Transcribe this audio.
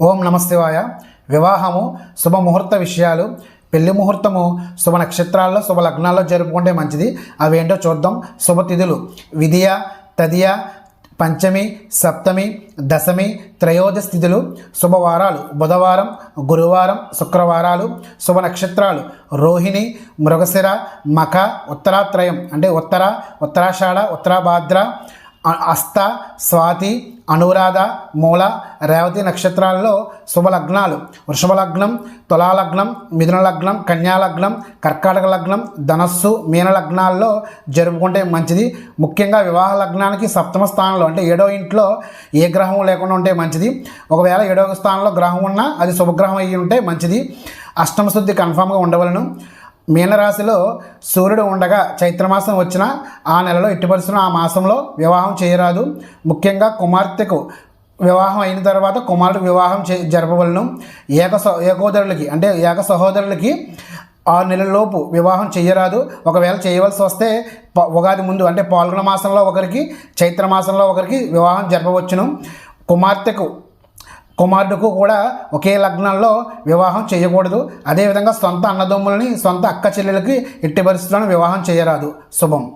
ఓం నమశివాయ వివాహము శుభముహూర్త విషయాలు పెళ్ళి ముహూర్తము శుభ నక్షత్రాల్లో శుభ లగ్నాల్లో జరుపుకుంటే మంచిది. అవేంటో చూద్దాం. శుభతిథులు విధియ తదియ పంచమి సప్తమి దశమి త్రయోదశ తిథులు శుభవారాలు బుధవారం గురువారం శుక్రవారాలు శుభ నక్షత్రాలు రోహిణి మృగశిర మఖ ఉత్తరాత్రయం అంటే ఉత్తర ఉత్తరాషాఢ ఉత్తరాభాద్ర అస్త స్వాతి అనురాధ మూల రేవతి నక్షత్రాల్లో శుభ లగ్నాలు వృషభ లగ్నం తులాలగ్నం మిథున లగ్నం కన్యా లగ్నం కర్కాటక లగ్నం ధనస్సు మీన లగ్నాల్లో జరుపుకుంటే మంచిది. ముఖ్యంగా వివాహ లగ్నానికి సప్తమ స్థానంలో అంటే ఏడో ఇంట్లో ఏ గ్రహం లేకుండా ఉంటే మంచిది. ఒకవేళ ఏడవ స్థానంలో గ్రహం ఉన్నా అది శుభగ్రహం అయ్యి ఉంటే మంచిది. అష్టమ శుద్ధి కన్ఫామ్గా ఉండవలను. మీనరాశిలో సూర్యుడు ఉండగా చైత్రమాసం వచ్చిన ఆ నెలలో ఎట్టి ఆ మాసంలో వివాహం చేయరాదు. ముఖ్యంగా కుమార్తెకు వివాహం అయిన తర్వాత కుమారుడు వివాహం చే జరపవలను. ఏక సహ ఏకోదరులకి అంటే ఏక సహోదరులకి ఆరు నెలలలోపు వివాహం చేయరాదు. ఒకవేళ చేయవలసి వస్తే ఉగాది ముందు అంటే పాల్గొన మాసంలో ఒకరికి చైత్ర మాసంలో ఒకరికి వివాహం జరపవచ్చును. కుమార్తెకు కుమారుడుకు కూడా ఒకే లగ్నంలో వివాహం చేయకూడదు. అదేవిధంగా సొంత అన్నదమ్ములని సొంత అక్క చెల్లెలకి ఎట్టి పరిస్థితులను వివాహం చేయరాదు. శుభం.